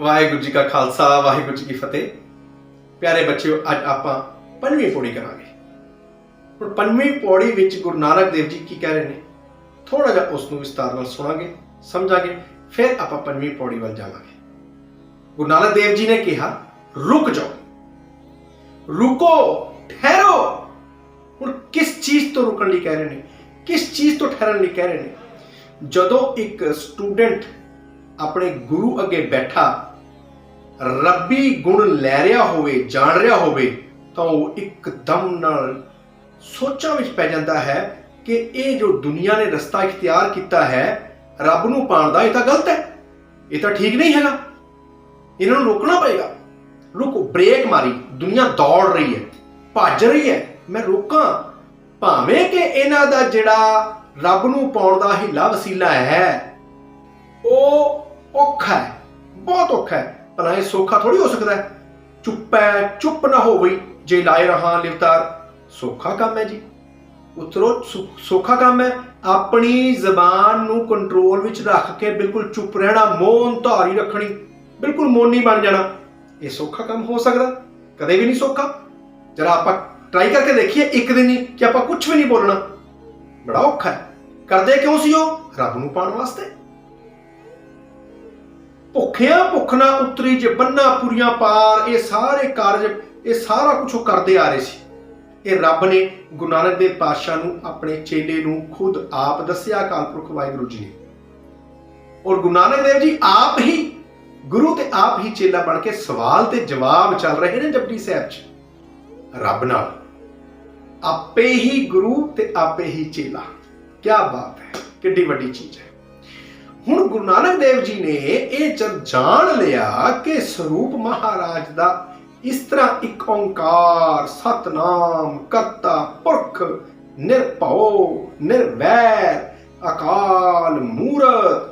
ਵਾਹਿਗੁਰੂ ਜੀ ਕਾ ਖਾਲਸਾ, ਵਾਹਿਗੁਰੂ ਜੀ ਕੀ ਫਤਿਹ। ਪਿਆਰੇ ਬੱਚਿਓ, ਅੱਜ ਆਪਾਂ ਪੰਜਵੀਂ ਪੌੜੀ ਕਰਾਂਗੇ। ਹੁਣ ਪੰਜਵੀਂ ਪੌੜੀ ਵਿੱਚ ਗੁਰੂ ਨਾਨਕ ਦੇਵ ਜੀ ਕੀ ਕਹਿ ਰਹੇ ਨੇ? ਥੋੜਾ ਜਿਹਾ ਉਸ ਨੂੰ ਵਿਸਤਾਰ ਨਾਲ ਸੁਣਾਂਗੇ, ਸਮਝਾਂਗੇ, ਫਿਰ ਆਪਾਂ ਪੰਜਵੀਂ ਪੌੜੀ ਵੱਲ ਜਾਵਾਂਗੇ। ਗੁਰੂ ਨਾਨਕ ਦੇਵ ਜੀ ਨੇ ਕਿਹਾ, ਰੁਕ ਜਾਓ। ਰੁਕੋ, ਠਹਿਰੋ। ਹੁਣ ਕਿਸ ਚੀਜ਼ ਤੋਂ ਰੁਕਣ ਲਈ ਕਹਿ ਰਹੇ ਨੇ? ਕਿਸ ਚੀਜ਼ ਤੋਂ ਠਹਿਰਨ ਲਈ ਕਹਿ ਰਹੇ ਨੇ? ਜਦੋਂ ਇੱਕ ਸਟੂਡੈਂਟ ਆਪਣੇ ਗੁਰੂ ਅੱਗੇ ਬੈਠਾ ਰੱਬੀ ਗੁਣ ਲੈ ਰਿਹਾ ਹੋਵੇ, ਜਾਣ ਰਿਹਾ ਹੋਵੇ, ਤਾਂ ਉਹ ਇੱਕਦਮ ਨਾਲ ਸੋਚਾਂ ਵਿੱਚ ਪੈ ਜਾਂਦਾ ਹੈ ਕਿ ਇਹ ਜੋ ਦੁਨੀਆ ਨੇ ਰਸਤਾ ਇਖਤਿਆਰ ਕੀਤਾ ਹੈ, ਰੱਬ ਨੂੰ ਪਾਣ ਦਾ ਇਹ ਤਾਂ ਗਲਤ ਹੈ। ਇਹ ਤਾਂ ਠੀਕ ਨਹੀਂ ਹੈਗਾ। ਇਹਨਾਂ ਨੂੰ ਰੋਕਣਾ ਪਏਗਾ। ਰੁਕੋ, ਬ੍ਰੇਕ ਮਾਰੀ। ਦੁਨੀਆ ਦੌੜ ਰਹੀ ਹੈ, ਭੱਜ ਰਹੀ ਹੈ। ਮੈਂ ਰੋਕਾਂ। ਭਾਵੇਂ ਕਿ ਇਹਨਾਂ ਦਾ ਜਿਹੜਾ ਰੱਬ ਨੂੰ ਪਾਉਣ ਦਾ ਹਿੱਲਾ ਵਸੀਲਾ ਹੈ, ਉਹ ਔਖਾ ਹੈ, ਬਹੁਤ ਔਖਾ ਹੈ। ਭਲਾ ਇਹ ਸੌਖਾ ਥੋੜੀ ਹੋ ਸਕਦਾ ਹੈ? ਚੁੱਪ ਹੈ, ਚੁੱਪ ਨਾ ਹੋਵੇ ਜੇ ਲਾਏ ਰਹਾ ਲਿਵਤਾਰ। ਸੌਖਾ ਕੰਮ ਹੈ ਜੀ। ਉਤਰੋ ਸੌਖਾ ਕੰਮ ਹੈ। ਆਪਣੀ ਜ਼ਬਾਨ ਨੂੰ ਕੰਟਰੋਲ ਵਿੱਚ ਰੱਖ ਕੇ ਬਿਲਕੁਲ ਚੁੱਪ ਰਹਿਣਾ, ਮੌਨ ਧਾਰੀ ਰੱਖਣੀ, ਬਿਲਕੁਲ ਮੌਨੀ ਬਣ ਜਾਣਾ, ਇਹ ਸੌਖਾ ਕੰਮ ਹੋ ਸਕਦਾ। ਕਦੇ ਵੀ ਨਹੀਂ ਸੌਖਾ। ਜਰਾ ਆਪਾਂ ਟਰਾਈ ਕਰਕੇ ਦੇਖੀਏ ਇੱਕ ਦਿਨ ਹੀ ਕਿ ਆਪਾਂ ਕੁਝ ਵੀ ਨਹੀਂ ਬੋਲਣਾ। ਬੜਾ ਔਖਾ ਹੈ। ਕਰਦੇ ਕਿਉਂ ਸੀ ਉਹ? ਰੱਬ ਨੂੰ ਪਾਉਣ ਵਾਸਤੇ। ਭੁੱਖਿਆਂ ਭੁੱਖ ਨਾ ਉਤਰੀ ਜੇ ਬੰਨਾ ਪੁਰੀਆਂ ਪਾਰ, ਇਹ ਸਾਰੇ ਕਾਰਜ, ਇਹ ਸਾਰਾ ਕੁਝ ਉਹ ਕਰਦੇ ਆ ਰਹੇ ਸੀ। ਇਹ ਰੱਬ ਨੇ ਗੁਰੂ ਨਾਨਕ ਦੇਵ ਪਾਤਸ਼ਾਹ ਨੂੰ ਆਪਣੇ ਚੇਲੇ ਨੂੰ ਖੁਦ ਆਪ ਦੱਸਿਆ, ਅਕਾਲ ਪੁਰਖ ਵਾਹਿਗੁਰੂ ਜੀ ਨੇ। ਔਰ ਗੁਰੂ ਨਾਨਕ ਦੇਵ ਜੀ ਆਪ ਹੀ, ਗੁਰੂ ਤੇ ਆਪ ਹੀ ਚੇਲਾ ਬਣ ਕੇ ਸਵਾਲ ਤੇ ਜਵਾਬ ਚੱਲ ਰਹੇ ਨੇ ਜਪਜੀ ਸਾਹਿਬ 'ਚ ਰੱਬ ਨਾਲ ਆਪੇ ਹੀ ਗੁਰੂ ਤੇ ਆਪੇ ਹੀ ਚੇਲਾ। ਕੀ ਬਾਤ ਹੈ, ਕਿੱਡੀ ਵੱਡੀ ਚੀਜ਼ ਹੈ। ਹੁਣ ਗੁਰੂ ਨਾਨਕ ਦੇਵ ਜੀ ਨੇ ਇਹ ਜਦ ਜਾਣ ਲਿਆ ਕਿ ਸਰੂਪ ਮਹਾਰਾਜ ਦਾ ਇਸ ਤਰ੍ਹਾਂ ਇੱਕ ਓੰਕਾਰ, ਸਤਨਾਮ, ਕਰਤਾ, ਪੁਰਖ, ਨਿਰਭਉ, ਨਿਰਵੈਰ, ਅਕਾਲ ਮੂਰਤ,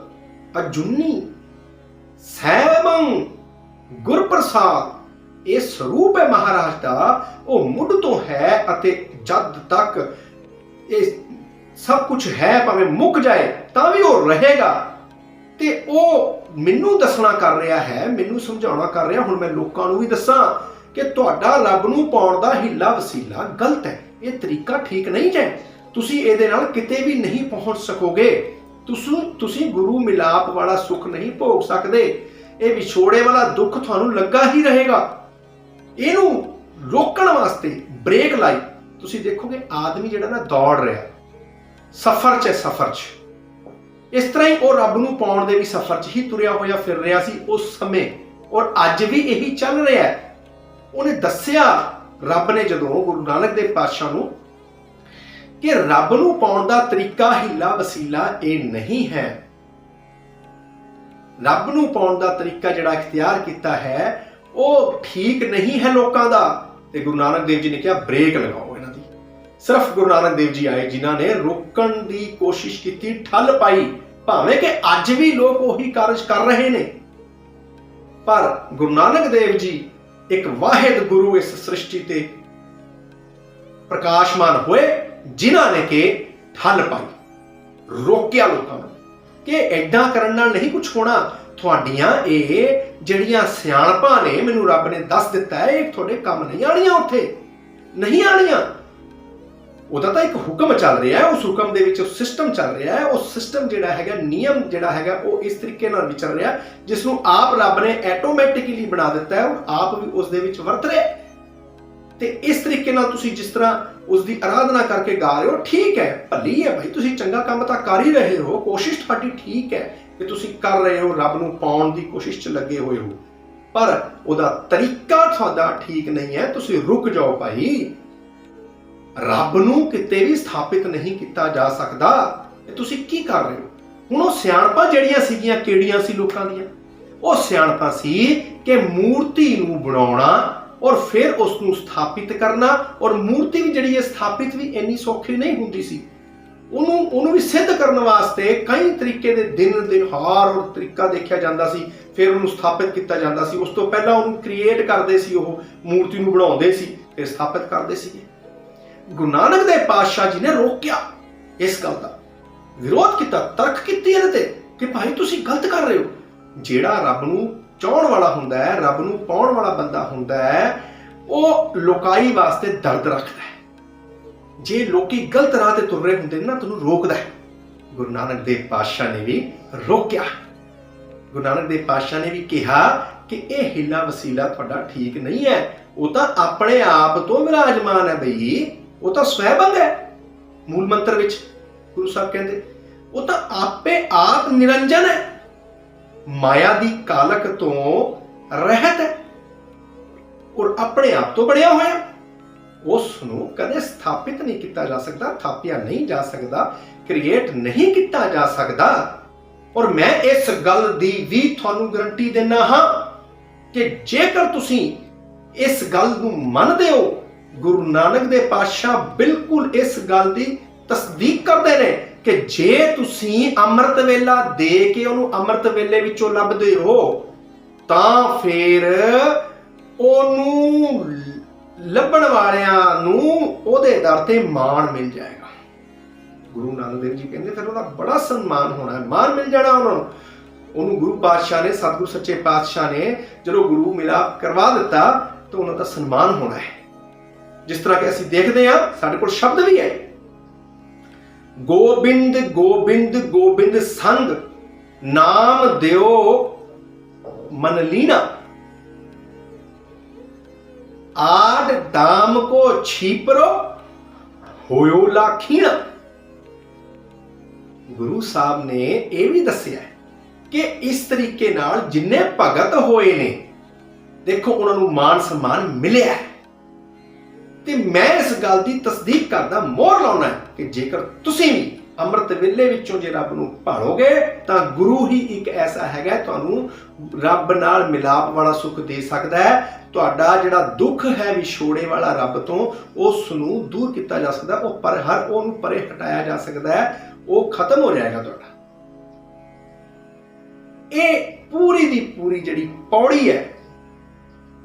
ਅਜੁਨੀ ਸੈਭੰ ਗੁਰਪ੍ਰਸਾਦ, ਇਹ ਸਰੂਪ ਹੈ ਮਹਾਰਾਜ ਦਾ, ਉਹ ਮੁੱਢ ਤੋਂ ਹੈ ਅਤੇ ਜਦ ਤੱਕ ਇਹ ਸਭ ਕੁਝ ਹੈ, ਭਾਵੇਂ ਮੁੱਕ ਜਾਏ, ਤਾਂ ਵੀ ਉਹ ਰਹੇਗਾ। ਤੇ ਉਹ ਮੈਨੂੰ ਦੱਸਣਾ ਕਰ ਰਿਹਾ ਹੈ ਮੈਨੂੰ ਸਮਝਾਉਣਾ ਕਰ ਰਿਹਾ ਹੁਣ ਮੈਂ ਲੋਕਾਂ ਨੂੰ ਵੀ ਦੱਸਾਂ ਕਿ ਤੁਹਾਡਾ ਰੱਬ ਨੂੰ ਪਾਉਣ ਦਾ ਹਿੱਲਾ ਵਸੀਲਾ ਗਲਤ ਹੈ। ਇਹ ਤਰੀਕਾ ਠੀਕ ਨਹੀਂ ਹੈ। ਤੁਸੀਂ ਇਹਦੇ ਨਾਲ ਕਿਤੇ ਵੀ ਨਹੀਂ ਪਹੁੰਚ ਸਕੋਗੇ। ਤੁਸੀਂ ਤੁਸੀਂ ਗੁਰੂ ਮਿਲਾਪ ਵਾਲਾ ਸੁੱਖ ਨਹੀਂ ਭੋਗ ਸਕਦੇ। ਇਹ ਵਿਛੋੜੇ ਵਾਲਾ ਦੁੱਖ ਤੁਹਾਨੂੰ ਲੱਗਾ ਹੀ ਰਹੇਗਾ। ਇਹਨੂੰ ਰੋਕਣ ਵਾਸਤੇ ਬ੍ਰੇਕ ਲਾਈ। ਤੁਸੀਂ ਦੇਖੋਗੇ ਆਦਮੀ ਜਿਹੜਾ ਨਾ ਦੌੜ ਰਿਹਾ। ਸਫ਼ਰ 'ਚ ਹੈ, ਸਫ਼ਰ 'ਚ। ਇਸ ਤਰ੍ਹਾਂ ਹੀ ਉਹ ਰੱਬ ਨੂੰ ਪਾਉਣ ਦੇ ਵੀ ਸਫ਼ਰ 'ਚ ਹੀ ਤੁਰਿਆ ਹੋਇਆ ਫਿਰ ਰਿਹਾ ਸੀ ਉਸ ਸਮੇਂ। ਔਰ ਅੱਜ ਵੀ ਇਹੀ ਚੱਲ ਰਿਹਾ ਹੈ। ਉਹਨੇ ਦੱਸਿਆ ਰੱਬ ਨੇ ਜਦੋਂ ਗੁਰੂ ਨਾਨਕ ਦੇਵ ਪਾਤਸ਼ਾਹ ਨੂੰ ਕਿ ਰੱਬ ਨੂੰ ਪਾਉਣ ਦਾ ਤਰੀਕਾ, ਹੀਲਾ, ਵਸੀਲਾ ਇਹ ਨਹੀਂ ਹੈ। ਰੱਬ ਨੂੰ ਪਾਉਣ ਦਾ ਤਰੀਕਾ ਜਿਹੜਾ ਇਖਤਿਆਰ ਕੀਤਾ ਹੈ, ਉਹ ਠੀਕ ਨਹੀਂ ਹੈ ਲੋਕਾਂ ਦਾ। ਤੇ ਗੁਰੂ ਨਾਨਕ ਦੇਵ ਜੀ ਨੇ ਕਿਹਾ, ਬ੍ਰੇਕ ਲਗਾਓ। ਸਿਰਫ ਗੁਰੂ ਨਾਨਕ ਦੇਵ ਜੀ ਆਏ, ਜਿਨ੍ਹਾਂ ਨੇ ਰੋਕਣ ਦੀ ਕੋਸ਼ਿਸ਼ ਕੀਤੀ, ਠੱਲ ਪਾਈ। ਭਾਵੇਂ ਕਿ ਅੱਜ ਵੀ ਲੋਕ ਉਹੀ ਕਾਰਜ ਕਰ ਰਹੇ ਨੇ। ਪਰ ਗੁਰੂ ਨਾਨਕ ਦੇਵ ਜੀ ਇੱਕ ਵਾਹਿਦ ਗੁਰੂ ਇਸ ਸ੍ਰਿਸ਼ਟੀ ਤੇ ਪ੍ਰਕਾਸ਼ਮਾਨ ਹੋਏ, ਜਿਨ੍ਹਾਂ ਨੇ ਕਿ ਠੱਲ ਪਾਈ, ਰੋਕਿਆ ਲੋਕਾਂ ਨੂੰ। ਕਿ ਐਦਾਂ ਕਰਨ ਨਾਲ ਨਹੀਂ ਕੁਝ ਹੋਣਾ। ਤੁਹਾਡੀਆਂ ਇਹ ਜਿਹੜੀਆਂ ਸਿਆਣਪਾਂ ਨੇ, ਮੈਨੂੰ ਰੱਬ ਨੇ ਦੱਸ ਦਿੱਤਾ ਹੈ, ਇਹ ਤੁਹਾਡੇ ਕੰਮ ਨਹੀਂ ਆਣੀਆਂ ਉੱਥੇ। ਨਹੀਂ ਆਣੀਆਂ ਉਹਦਾ ਤਾਂ ਇੱਕ ਹੁਕਮ ਚੱਲ ਰਿਹਾ ਹੈ ਉਸ ਹੁਕਮ ਦੇ ਵਿੱਚ ਸਿਸਟਮ ਚੱਲ ਰਿਹਾ ਹੈ ਉਹ ਸਿਸਟਮ ਜਿਹੜਾ ਹੈਗਾ ਨਿਯਮ ਜਿਹੜਾ ਹੈਗਾ ਉਹ ਇਸ ਤਰੀਕੇ ਨਾਲ ਵਿਚਰ ਰਿਹਾ ਹੈ, ਜਿਸ ਨੂੰ ਆਪ ਰੱਬ ਨੇ ਆਟੋਮੈਟਿਕਲੀ ਬਣਾ ਦਿੱਤਾ ਹੈ ਔਰ ਆਪ ਵੀ ਉਸ ਦੇ ਵਿੱਚ ਵਰਤ ਰਿਹਾ ਹੈ। ਤੇ ਇਸ ਤਰੀਕੇ ਨਾਲ ਤੁਸੀਂ ਜਿਸ ਤਰ੍ਹਾਂ ਉਸ ਦੀ ਆਰਾਧਨਾ ਕਰਕੇ ਗਾ ਰਹੇ ਹੋ ਠੀਕ ਹੈ ਭਲੀ ਹੈ ਭਾਈ ਤੁਸੀਂ ਚੰਗਾ ਕੰਮ ਤਾਂ ਕਰ ਹੀ ਰਹੇ ਹੋ ਕੋਸ਼ਿਸ਼ ਤੁਹਾਡੀ ਠੀਕ ਹੈ ਕਿ ਤੁਸੀਂ ਕਰ ਰਹੇ ਹੋ ਰੱਬ ਨੂੰ ਪਾਉਣ ਦੀ ਕੋਸ਼ਿਸ਼ 'ਚ ਲੱਗੇ ਹੋਏ ਹੋ ਪਰ ਉਹਦਾ ਤਰੀਕਾ ਤੁਹਾਡਾ ਠੀਕ ਨਹੀਂ ਹੈ ਤੁਸੀਂ ਰੁਕ ਜਾਓ ਭਾਈ ਰੱਬ ਨੂੰ ਕਿਤੇ ਵੀ ਸਥਾਪਿਤ ਨਹੀਂ ਕੀਤਾ ਜਾ ਸਕਦਾ। ਇਹ ਤੁਸੀਂ ਕੀ ਕਰ ਰਹੇ ਹੋ? ਹੁਣ ਉਹ ਸਿਆਣਪਾਂ ਜਿਹੜੀਆਂ ਸੀਗੀਆਂ, ਕਿਹੜੀਆਂ ਸੀ ਲੋਕਾਂ ਦੀਆਂ? ਉਹ ਸਿਆਣਪਾਂ ਸੀ ਕਿ ਮੂਰਤੀ ਨੂੰ ਬਣਾਉਣਾ ਔਰ ਫਿਰ ਉਸ ਨੂੰ ਸਥਾਪਿਤ ਕਰਨਾ ਔਰ ਮੂਰਤੀ ਵੀ ਜਿਹੜੀ ਹੈ ਸਥਾਪਿਤ ਵੀ ਇੰਨੀ ਸੌਖੀ ਨਹੀਂ ਹੁੰਦੀ ਸੀ। ਉਹਨੂੰ ਉਹਨੂੰ ਵੀ ਸਿੱਧ ਕਰਨ ਵਾਸਤੇ ਕਈ ਤਰੀਕੇ ਦੇ ਦਿਨ ਦਿਨਹਾਰ ਔਰ ਤਰੀਕਾ ਦੇਖਿਆ ਜਾਂਦਾ ਸੀ, ਫਿਰ ਉਹਨੂੰ ਸਥਾਪਿਤ ਕੀਤਾ ਜਾਂਦਾ ਸੀ। ਉਸ ਤੋਂ ਪਹਿਲਾਂ ਉਹਨੂੰ ਕ੍ਰੀਏਟ ਕਰਦੇ ਸੀ ਉਹ, ਮੂਰਤੀ ਨੂੰ ਬਣਾਉਂਦੇ ਸੀ ਫਿਰ ਸਥਾਪਿਤ ਕਰਦੇ ਸੀਗੇ। ਗੁਰੂ ਨਾਨਕ ਦੇਵ ਪਾਤਸ਼ਾਹ ਜੀ ਨੇ ਰੋਕਿਆ ਇਸ ਗੱਲ ਦਾ। ਵਿਰੋਧ ਕੀਤਾ, ਤਰਕ ਕੀਤੀ ਇਹਦੇ ਤੇ ਕਿ ਭਾਈ ਤੁਸੀਂ ਗਲਤ ਕਰ ਰਹੇ ਹੋ। ਜਿਹੜਾ ਰੱਬ ਨੂੰ ਚਾਹਣ ਵਾਲਾ ਹੁੰਦਾ ਹੈ, ਰੱਬ ਨੂੰ ਪਾਉਣ ਵਾਲਾ ਬੰਦਾ ਹੁੰਦਾ ਹੈ, ਉਹ ਲੋਕਾਈ ਵਾਸਤੇ ਦਰਦ ਰੱਖਦਾ ਹੈ। ਜੇ ਲੋਕੀ ਗਲਤ ਰਾਹ ਤੇ ਤੁਰ ਰਹੇ ਹੁੰਦੇ ਨੇ ਨਾ ਤੁਹਾਨੂੰ ਰੋਕਦਾ ਹੈ। ਗੁਰੂ ਨਾਨਕ ਦੇਵ ਪਾਤਸ਼ਾਹ ਨੇ ਵੀ ਰੋਕਿਆ। ਗੁਰੂ ਨਾਨਕ ਦੇਵ ਪਾਤਸ਼ਾਹ ਨੇ ਵੀ ਕਿਹਾ ਕਿ ਇਹ ਹਿੱਲਾ ਵਸੀਲਾ ਤੁਹਾਡਾ ਠੀਕ ਨਹੀਂ ਹੈ। ਉਹ ਤਾਂ ਆਪਣੇ ਆਪ ਤੋਂ ਵਿਰਾਜਮਾਨ ਹੈ ਬਈ। ਉਹ ਤਾਂ ਸਵੈਬੰਗ ਹੈ। ਮੂਲ ਮੰਤਰ ਵਿੱਚ ਗੁਰੂ ਸਾਹਿਬ ਕਹਿੰਦੇ, ਉਹ ਤਾਂ ਆਪੇ ਆਪ ਨਿਰੰਜਨ ਹੈ। ਮਾਇਆ ਦੀ ਕਾਲਕ ਤੋਂ ਰਹਿਤ ਹੈ। ਔਰ ਆਪਣੇ ਆਪ ਤੋਂ ਬਣਿਆ ਹੋਇਆ। ਉਸ ਨੂੰ ਕਦੇ ਸਥਾਪਿਤ ਨਹੀਂ ਕੀਤਾ ਜਾ ਸਕਦਾ, ਥਾਪਿਆ ਨਹੀਂ ਜਾ ਸਕਦਾ, ਕ੍ਰੀਏਟ ਨਹੀਂ ਕੀਤਾ ਜਾ ਸਕਦਾ। ਔਰ ਮੈਂ ਇਸ ਗੱਲ ਦੀ ਵੀ ਤੁਹਾਨੂੰ ਗਰੰਟੀ ਦਿੰਦਾ ਹਾਂ ਕਿ ਜੇਕਰ ਤੁਸੀਂ ਇਸ ਗੱਲ ਨੂੰ ਮੰਨਦੇ ਹੋ ਗੁਰੂ ਨਾਨਕ ਦੇ ਪਾਤਸ਼ਾਹ ਬਿਲਕੁਲ ਇਸ ਗੱਲ ਦੀ ਤਸਦੀਕ ਕਰਦੇ ਨੇ ਕਿ ਜੇ ਤੁਸੀਂ ਅੰਮ੍ਰਿਤ ਵੇਲਾ ਦੇ ਕੇ ਉਹਨੂੰ ਅੰਮ੍ਰਿਤ ਵੇਲੇ ਵਿੱਚੋਂ ਲੱਭਦੇ ਹੋ, ਤਾਂ ਫਿਰ ਉਹਨੂੰ ਲੱਭਣ ਵਾਲਿਆਂ ਨੂੰ ਉਹਦੇ ਦਰ ਤੇ ਮਾਣ ਮਿਲ ਜਾਏਗਾ। ਗੁਰੂ ਨਾਨਕ ਦੇਵ ਜੀ ਕਹਿੰਦੇ, ਫਿਰ ਉਹਦਾ ਬੜਾ ਸਨਮਾਨ ਹੋਣਾ ਹੈ, ਮਾਣ ਮਿਲ ਜਾਣਾ ਉਹਨਾਂ ਨੂੰ। ਉਹਨੂੰ ਗੁਰੂ ਪਾਤਸ਼ਾਹ ਨੇ, ਸਤਿਗੁਰੂ ਸੱਚੇ ਪਾਤਸ਼ਾਹ ਨੇ ਜਦੋਂ ਗੁਰੂ ਮਿਲਾਪ ਕਰਵਾ ਦਿੱਤਾ, ਤਾਂ ਉਹਨਾਂ ਦਾ ਸਨਮਾਨ ਹੋਣਾ ਹੈ। ਜਿਸ ਤਰ੍ਹਾਂ ਕਿ ਅਸੀਂ ਦੇਖਦੇ ਹਾਂ, ਸਾਡੇ ਕੋਲ ਸ਼ਬਦ ਵੀ ਹੈ। ਗੋਬਿੰਦ ਗੋਬਿੰਦ ਗੋਬਿੰਦ ਸੰਗ, ਨਾਮ ਦਿਓ ਮਨ ਲੀਨਾ। ਆਡ ਦਾਮ ਕੋ ਛੀਪਰੋ, ਹੋਇਓ ਲਾਖੀਣਾ ਗੁਰੂ ਸਾਹਿਬ ਨੇ ਇਹ ਵੀ ਦੱਸਿਆ ਕਿ ਇਸ ਤਰੀਕੇ ਨਾਲ ਜਿੰਨੇ ਭਗਤ ਹੋਏ ਨੇ, ਦੇਖੋ ਉਹਨਾਂ ਨੂੰ ਮਾਨ ਸਨਮਾਨ ਮਿਲਿਆ ਹੈ। ਤੇ ਮੈਂ ਇਸ ਗੱਲ ਦੀ ਤਸਦੀਕ ਕਰਦਾ, ਮੋਹਰ ਲਾਉਣਾ ਕਿ ਜੇਕਰ ਤੁਸੀਂ ਵੀ ਅੰਮ੍ਰਿਤ ਵੇਲੇ ਵਿੱਚੋਂ ਜੇ ਰੱਬ ਨੂੰ ਭਾਲੋਗੇ, ਤਾਂ ਗੁਰੂ ਹੀ ਇੱਕ ਐਸਾ ਹੈਗਾ ਤੁਹਾਨੂੰ ਰੱਬ ਨਾਲ ਮਿਲਾਪ ਵਾਲਾ ਸੁੱਖ ਦੇ ਸਕਦਾ ਹੈ। ਤੁਹਾਡਾ ਜਿਹੜਾ ਦੁੱਖ ਹੈ ਵਿਛੋੜੇ ਵਾਲਾ ਰੱਬ ਤੋਂ ਉਸ ਨੂੰ ਦੂਰ ਕੀਤਾ ਜਾ ਸਕਦਾ, ਉਹ ਪਰ ਹਰ ਉਹਨੂੰ ਪਰੇ ਹਟਾਇਆ ਜਾ ਸਕਦਾ ਹੈ। ਉਹ ਖਤਮ ਹੋ ਜਾਏਗਾ ਤੁਹਾਡਾ। ਇਹ ਪੂਰੀ ਦੀ ਪੂਰੀ ਜਿਹੜੀ ਪੌੜੀ ਹੈ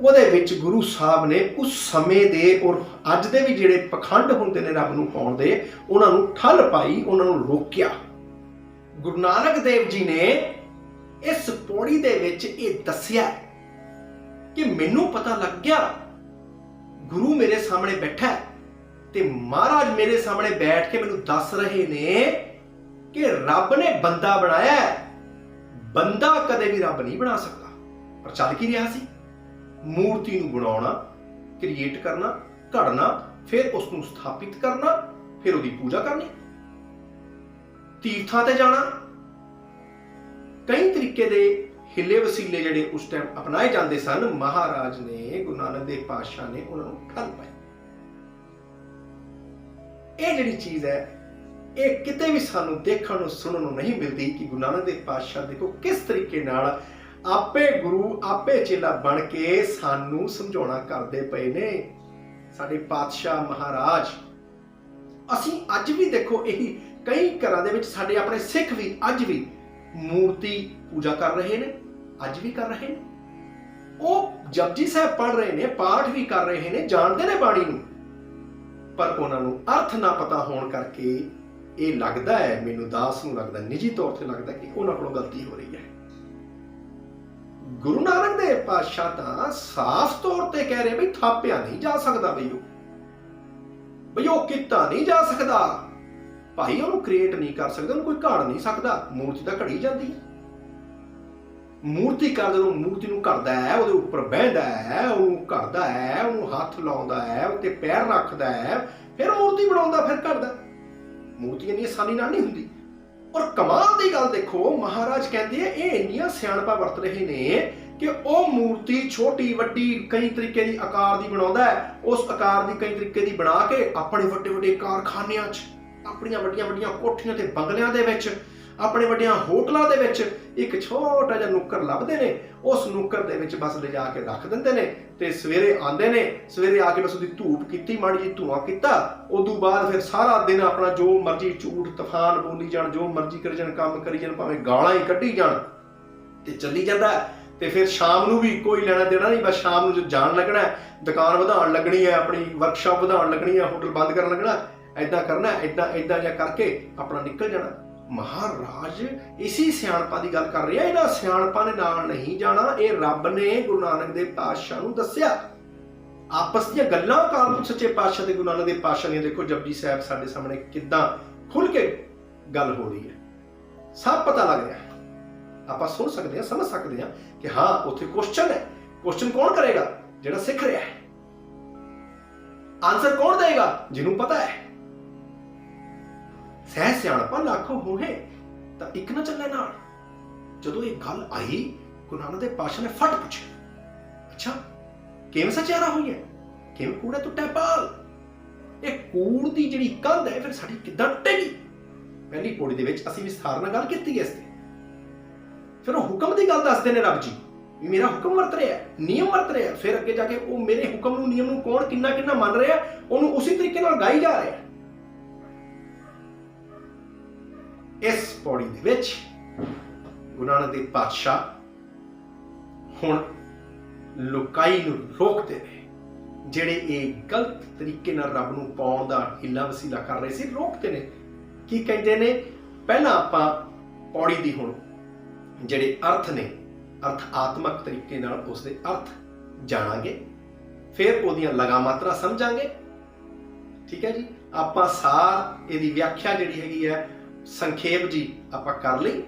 ਉਹਦੇ ਵਿੱਚ ਗੁਰੂ ਸਾਹਿਬ ਨੇ ਉਸ ਸਮੇਂ ਦੇ ਔਰ ਅੱਜ ਦੇ ਵੀ ਜਿਹੜੇ ਪਖੰਡ ਹੁੰਦੇ ਨੇ ਰੱਬ ਨੂੰ ਪਾਉਣ ਦੇ, ਉਹਨਾਂ ਨੂੰ ਠੱਲ ਪਾਈ, ਉਹਨਾਂ ਨੂੰ ਰੋਕਿਆ। ਗੁਰੂ ਨਾਨਕ ਦੇਵ ਜੀ ਨੇ ਇਸ ਪੌੜੀ ਦੇ ਵਿੱਚ ਇਹ ਦੱਸਿਆ ਕਿ ਮੈਨੂੰ ਪਤਾ ਲੱਗ ਗਿਆ ਗੁਰੂ ਮੇਰੇ ਸਾਹਮਣੇ ਬੈਠਾ ਹੈ ਤੇ ਮਹਾਰਾਜ ਮੇਰੇ ਸਾਹਮਣੇ ਬੈਠ ਕੇ ਮੈਨੂੰ ਦੱਸ ਰਹੇ ਨੇ ਕਿ ਰੱਬ ਨੇ ਬੰਦਾ ਬਣਾਇਆ ਹੈ। ਬੰਦਾ ਕਦੇ ਵੀ ਰੱਬ ਨਹੀਂ ਬਣਾ ਸਕਦਾ। ਪਰ ਚੱਲ ਕੀ ਰਿਹਾ ਸੀ? ਮੂਰਤੀ ਨੂੰ ਬਣਾਉਣਾ ਕ੍ਰੀਏਟ ਕਰਨਾ, ਘੜਨਾ, ਫਿਰ ਉਸ ਨੂੰ ਸਥਾਪਿਤ ਕਰਨਾ, ਫਿਰ ਉਹਦੀ ਪੂਜਾ ਕਰਨੀ। ਤੀਰਥਾਂ ਤੇ ਜਾਣਾ। ਕਈ ਤਰੀਕੇ ਦੇ ਹਿੱਲੇ ਵਸੀਲੇ ਜਿਹੜੇ ਉਸ ਟਾਈਮ ਅਪਣਾਏ ਜਾਂਦੇ ਸਨ, ਮਹਾਰਾਜ ਨੇ, ਗੁਰੂ ਨਾਨਕ ਦੇਵ ਪਾਤਸ਼ਾਹ ਨੇ ਉਹਨਾਂ ਨੂੰ ਠੱਲ ਪਾਈ ਇਹ ਜਿਹੜੀ ਚੀਜ਼ ਹੈ, ਇਹ ਕਿਤੇ ਵੀ ਸਾਨੂੰ ਦੇਖਣ ਨੂੰ, ਸੁਣਨ ਨੂੰ ਨਹੀਂ ਮਿਲਦੀ ਕਿ ਗੁਰੂ ਨਾਨਕ ਦੇਵ ਪਾਤਸ਼ਾਹ ਦੇਖੋ ਕਿਸ ਤਰੀਕੇ ਨਾਲ ਆਪੇ ਗੁਰੂ ਆਪੇ ਚੇਲਾ ਬਣ ਕੇ ਸਾਨੂੰ ਸਮਝਾਉਣਾ ਕਰਦੇ ਪਏ ਨੇ। ਸਾਡੇ ਪਾਤਸ਼ਾਹ ਮਹਾਰਾਜ, ਅਸੀਂ ਅੱਜ ਵੀ ਦੇਖੋ ਇਹੀ ਕਈ ਘਰਾਂ ਦੇ ਵਿੱਚ ਸਾਡੇ ਆਪਣੇ ਸਿੱਖ ਵੀ ਅੱਜ ਵੀ ਮੂਰਤੀ ਪੂਜਾ ਕਰ ਰਹੇ ਨੇ, ਅੱਜ ਵੀ ਕਰ ਰਹੇ ਨੇ। ਉਹ ਜਪਜੀ ਸਾਹਿਬ ਪੜ ਰਹੇ ਨੇ, ਪਾਠ ਵੀ ਕਰ ਰਹੇ ਨੇ, ਜਾਣਦੇ ਨੇ ਬਾਣੀ ਨੂੰ। ਪਰ ਉਹਨਾਂ ਨੂੰ ਅਰਥ ਨਾ ਪਤਾ ਹੋਣ ਕਰਕੇ ਇਹ ਲੱਗਦਾ ਹੈ, ਮੈਨੂੰ ਦਾਸ ਨੂੰ ਲੱਗਦਾ, ਨਿੱਜੀ ਤੌਰ ਤੇ ਲੱਗਦਾ ਕਿ ਉਹਨਾਂ ਕੋਲੋਂ ਗਲਤੀ ਹੋ ਰਹੀ ਹੈ। ਗੁਰੂ ਨਾਨਕ ਦੇਵ ਪਾਤਸ਼ਾਹ ਤਾਂ ਸਾਫ਼ ਤੌਰ ਤੇ ਕਹਿ ਰਹੇ ਵੀ ਥਾਪਿਆ ਨਹੀਂ ਜਾ ਸਕਦਾ ਬਈ ਉਹ। ਬਈ ਉਹ ਕੀਤਾ ਨਹੀਂ ਜਾ ਸਕਦਾ। ਭਾਈ ਉਹਨੂੰ ਕ੍ਰੀਏਟ ਨਹੀਂ ਕਰ ਸਕਦਾ, ਉਹਨੂੰ ਕੋਈ ਘੜ ਨਹੀਂ ਸਕਦਾ। ਮੂਰਤੀ ਤਾਂ ਘੜੀ ਜਾਂਦੀ ਹੈ। ਮੂਰਤੀ ਕਰ ਜਦੋਂ ਮੂਰਤੀ ਨੂੰ ਘੜਦਾ ਹੈ, ਉਹਦੇ ਉੱਪਰ ਬਹਿੰਦਾ ਹੈ, ਉਹਨੂੰ ਘੜਦਾ ਹੈ, ਉਹਨੂੰ ਹੱਥ ਲਾਉਂਦਾ ਹੈ ਉੱਤੇ ਪੈਰ ਰੱਖਦਾ ਹੈ, ਫਿਰ ਮੂਰਤੀ ਬਣਾਉਂਦਾ, ਫਿਰ ਘੜਦਾ ਮੂਰਤੀ ਇੰਨੀ ਆਸਾਨੀ ਨਾਲ ਨਹੀਂ ਹੁੰਦੀ। ਔਰ ਕਮਾਲ ਦੀ ਗੱਲ ਦੇਖੋ, ਮਹਾਰਾਜ ਕਹਿੰਦੇ ਆ, ਇਹ ਇੰਨੀਆਂ ਸਿਆਣਪਾਂ ਵਰਤ ਰਹੇ ਨੇ ਕਿ ਉਹ ਮੂਰਤੀ ਛੋਟੀ, ਵੱਡੀ, ਕਈ ਤਰੀਕੇ ਦੀ ਆਕਾਰ ਦੀ ਬਣਾਉਂਦਾ ਹੈ। ਉਸ ਆਕਾਰ ਦੀ ਕਈ ਤਰੀਕੇ ਦੀ ਬਣਾ ਕੇ ਆਪਣੇ ਵੱਡੇ ਵੱਡੇ ਕਾਰਖਾਨਿਆਂ 'ਚ, ਆਪਣੀਆਂ ਵੱਡੀਆਂ ਵੱਡੀਆਂ ਕੋਠੀਆਂ ਤੇ ਬੰਗਲਿਆਂ ਦੇ ਵਿੱਚ, ਆਪਣੇ ਵੱਡਿਆਂ ਹੋਟਲਾਂ ਦੇ ਵਿੱਚ ਇੱਕ ਛੋਟਾ ਜਿਹਾ ਨੁੱਕਰ ਲੱਭਦੇ ਨੇ। ਉਸ ਨੁੱਕਰ ਦੇ ਵਿੱਚ ਬਸ ਲਿਜਾ ਕੇ ਰੱਖ ਦਿੰਦੇ ਨੇ ਤੇ ਸਵੇਰੇ ਆਉਂਦੇ ਨੇ, ਸਵੇਰੇ ਆ ਕੇ ਬਸ ਉਹਦੀ ਧੂਪ ਕੀਤੀ, ਮਾੜੀ ਜਿਹੀ ਧੂਆਂ ਕੀਤਾ, ਉਦੋਂ ਬਾਅਦ ਫਿਰ ਸਾਰਾ ਦਿਨ ਆਪਣਾ ਜੋ ਮਰਜ਼ੀ ਝੂਠ, ਤੂਫਾਨ, ਬੋਲੀ ਜਾਣ, ਜੋ ਮਰਜ਼ੀ ਕਰੀ ਜਾਣ, ਕੰਮ ਕਰੀ ਜਾਣ, ਭਾਵੇਂ ਗਾਲਾਂ ਹੀ ਕੱਢੀ ਜਾਣ ਤੇ ਚੱਲੀ ਜਾਂਦਾ ਹੈ। ਤੇ ਫਿਰ ਸ਼ਾਮ ਨੂੰ ਵੀ ਕੋਈ ਲੈਣਾ ਦੇਣਾ ਨਹੀਂ, ਬਸ ਸ਼ਾਮ ਨੂੰ ਜੋ ਜਾਣ ਲੱਗਣਾ ਦੁਕਾਨ ਵਧਾਉਣ ਲੱਗਣੀ ਹੈ, ਆਪਣੀ ਵਰਕਸ਼ਾਪ ਵਧਾਉਣ ਲੱਗਣੀ ਹੈ ਹੋਟਲ ਬੰਦ ਕਰਨ ਲੱਗਣਾ ਐਦਾਂ ਕਰਨਾ ਐਦਾਂ ਐਦਾਂ ਜਿਹਾ ਕਰਕੇ ਆਪਣਾ ਨਿਕਲ ਜਾਣਾ ਮਹਾਰਾਜ, ਇਸੀ ਸਿਆਣਪਾ ਦੀ ਗੱਲ ਕਰ ਰਿਹਾ, ਇਹਨਾਂ ਸਿਆਣਪਾ ਨੇ ਨਾਲ ਨਹੀਂ ਜਾਣਾ। ਇਹ ਰੱਬ ਨੇ ਗੁਰੂ ਨਾਨਕ ਦੇ ਪਾਤਸ਼ਾਹ ਨੂੰ ਦੱਸਿਆ। ਆਪਸ ਦੀਆਂ ਗੱਲਾਂ ਕਾਲਪੁਰ ਸੱਚੇ ਪਾਤਸ਼ਾਹ ਤੇ ਗੁਰੂ ਨਾਨਕ ਦੇ ਪਾਤਸ਼ਾਹ ਨੇ ਦੇਖੋ ਜਪਜੀ ਸਾਹਿਬ ਸਾਡੇ ਸਾਹਮਣੇ ਕਿੱਦਾਂ ਖੁੱਲ ਕੇ ਗੱਲ ਹੋ ਰਹੀ ਹੈ। ਸਭ ਪਤਾ ਲੱਗ ਰਿਹਾ। ਆਪਾਂ ਸੁਣ ਸਕਦੇ ਹਾਂ, ਸਮਝ ਸਕਦੇ ਹਾਂ ਕਿ ਹਾਂ, ਉੱਥੇ ਕੁਐਸਚਨ ਹੈ। ਕੁਐਸਚਨ ਕੌਣ ਕਰੇਗਾ? ਜਿਹੜਾ ਸਿੱਖ ਰਿਹਾ ਹੈ। ਆਨਸਰ ਕੌਣ ਦੇਗਾ ਜਿਹਨੂੰ ਪਤਾ ਹੈ। ਸਹਿ ਸਿਆਣਪਾ ਲੱਖੋ ਹੋਏ ਤਾਂ ਇੱਕ ਨਾ ਚੱਲੇ ਨਾਲ। ਜਦੋਂ ਇਹ ਗੱਲ ਆਈ, ਗੁਰੂ ਨਾਨਕ ਦੇ ਪਾਤਸ਼ਾਹ ਨੇ ਫਟ ਪੁੱਛਿਆ, ਅੱਛਾ, ਕਿਵੇਂ ਸਚਿਆਰਾ ਹੋਈ ਹੈ? ਕਿਵੇਂ ਕੂੜਾ ਟੁੱਟਾ ਪਾਲ? ਇਹ ਕੂੜ ਦੀ ਜਿਹੜੀ ਕੰਧ ਹੈ, ਫਿਰ ਸਾਡੀ ਕਿੱਦਾਂ ਟੁੱਟੇਗੀ? ਪਹਿਲੀ ਪੌੜੀ ਦੇ ਵਿੱਚ ਅਸੀਂ ਵਿਸਥਾਰ ਨਾਲ ਗੱਲ ਕੀਤੀ ਇਸ ਤੇ। ਫਿਰ ਉਹ ਹੁਕਮ ਦੀ ਗੱਲ ਦੱਸਦੇ ਨੇ ਰੱਬ ਜੀ, ਵੀ ਮੇਰਾ ਹੁਕਮ ਵਰਤ ਰਿਹਾ ਨਿਯਮ ਵਰਤ ਰਿਹਾ ਹੈ। ਫਿਰ ਅੱਗੇ ਜਾ ਕੇ ਉਹ ਮੇਰੇ ਹੁਕਮ ਨੂੰ, ਨਿਯਮ ਨੂੰ ਕੌਣ ਕਿੰਨਾ ਕਿੰਨਾ ਮੰਨ ਰਿਹਾ ਉਹਨੂੰ ਉਸੇ ਤਰੀਕੇ ਨਾਲ ਗਾਈ ਜਾ ਰਿਹਾ ਇਸ ਪੌੜੀ ਦੇ ਵਿੱਚ ਗੁਰੂ ਨਾਨਕ ਦੇ ਪਾਤਸ਼ਾਹ ਹੁਣ ਲੋਕਾਈ ਨੂੰ ਰੋਕਦੇ ਨੇ, ਜਿਹੜੇ ਇਹ ਗਲਤ ਤਰੀਕੇ ਨਾਲ ਰੱਬ ਨੂੰ ਪਾਉਣ ਦਾ ਹਿੱਲਾ ਵਸੀਲਾ ਕਰ ਰਹੇ ਸੀ, ਰੋਕਦੇ ਨੇ। ਕੀ ਕਹਿੰਦੇ ਨੇ? ਪਹਿਲਾਂ ਆਪਾਂ ਪੌੜੀ ਦੀ ਹੁਣ ਜਿਹੜੇ ਅਰਥ ਨੇ, ਅਰਥ ਆਤਮਕ ਤਰੀਕੇ ਨਾਲ ਉਸ ਦੇ ਅਰਥ ਜਾਣਾਂਗੇ, ਫਿਰ ਉਹਦੀਆਂ ਲਗਾ ਮਾਤਰਾ ਸਮਝਾਂਗੇ। ਠੀਕ ਹੈ ਜੀ? ਆਪਾਂ ਸਾਰ ਇਹਦੀ ਵਿਆਖਿਆ ਜਿਹੜੀ ਹੈਗੀ ਹੈ ਸੰਖੇਪ ਜੀ ਆਪਾਂ ਕਰ ਲਈ।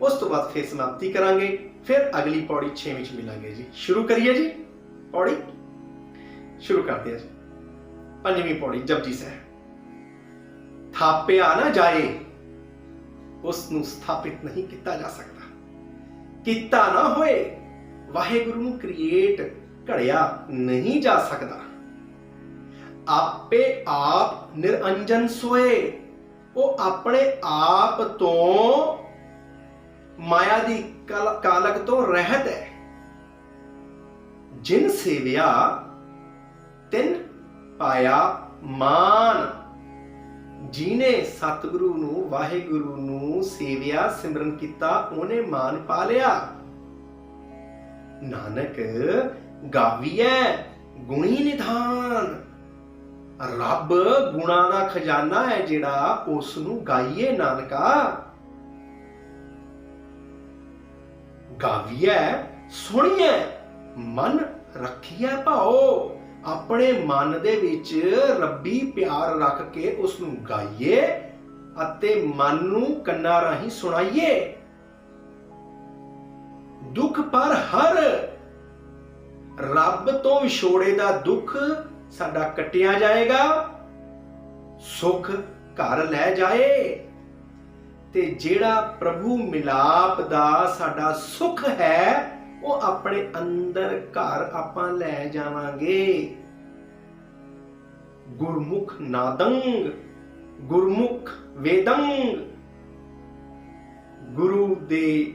ਉਸ ਤੋਂ ਬਾਅਦ ਫਿਰ ਸਮਾਪਤੀ ਕਰਾਂਗੇ। ਫਿਰ ਅਗਲੀ ਪੌੜੀ 6 ਵਿੱਚ ਮਿਲਾਂਗੇ ਜੀ। ਸ਼ੁਰੂ ਕਰੀਏ ਜੀ ਪੌੜੀ। ਸ਼ੁਰੂ ਕਰਦੇ ਹਾਂ ਜੀ। ਪੰਜਵੀਂ ਪੌੜੀ, ਜਪਜੀ ਸਾਹਿਬ। ਥਾਪਿਆ ਨਾ ਜਾਏ ਉਸ ਨੂੰ ਸਥਾਪਿਤ ਨਹੀਂ ਕੀਤਾ ਜਾ ਸਕਦਾ। ਕੀਤਾ ਨਾ ਹੋਏ, ਵਾਹਿਗੁਰੂ ਨੂੰ ਕ੍ਰੀਏਟ ਘੜਿਆ ਨਹੀਂ ਜਾ ਸਕਦਾ। ਆਪੇ ਆਪ ਨਿਰੰਜਨ ਸੋਏ। ਉਹ ਆਪਣੇ ਆਪ ਤੋਂ ਮਾਇਆ ਦੀ ਕਲ- ਕਾਲਕ ਤੋਂ ਰਹਿਤ ਹੈ। ਜਿਨ ਸੇਵਿਆ, ਤਿਨ ਪਾਇਆ ਮਾਨ। ਜਿਨੇ ਸਤਿਗੁਰੂ ਨੂੰ, ਵਾਹਿਗੁਰੂ ਨੂੰ ਸੇਵਿਆ, ਸਿਮਰਨ ਕੀਤਾ, ਉਹਨੇ ਮਾਨ ਪਾ ਲਿਆ। ਨਾਨਕ ਗਾਵੀਐ ਗੁਣੀ ਨਿਧਾਨ। ਰੱਬ ਗੁਣਾ ਦਾ ਖਜ਼ਾਨਾ ਹੈ ਜਿਹੜਾ ਉਸ ਨੂੰ ਗਾਈਏ ਨਾਨਕਾ। ਗਾਵੀਐ, ਸੁਣੀਐ, ਮਨ ਰੱਖੀਐ ਭਾਓ। ਆਪਣੇ ਮਨ ਦੇ ਵਿੱਚ ਰੱਬੀ ਪਿਆਰ ਰੱਖ ਕੇ ਉਸ ਨੂੰ ਗਾਈਏ ਅਤੇ ਮਨ ਨੂੰ ਕੰਨਾਂ ਰਾਹੀਂ ਸੁਣਾਈਏ। ਦੁੱਖ ਪਰ ਹਰ। ਰੱਬ ਤੋਂ ਵਿਛੋੜੇ ਦਾ ਦੁੱਖ ਸਾਡਾ ਕੱਟਿਆ ਜਾਏਗਾ, ਸੁਖ ਘਰ ਲੈ ਜਾਏ। ਤੇ ਜਿਹੜਾ ਪ੍ਰਭੂ ਮਿਲਾਪ ਦਾ ਸਾਡਾ ਸੁਖ ਹੈ, ਉਹ ਆਪਣੇ ਅੰਦਰ ਘਰ ਆਪਾਂ ਲੈ ਜਾਵਾਂਗੇ। ਗੁਰਮੁਖ ਨਾਦੰਗ, ਗੁਰਮੁਖ ਵੇਦੰਗ, ਗੁਰੂ ਦੇ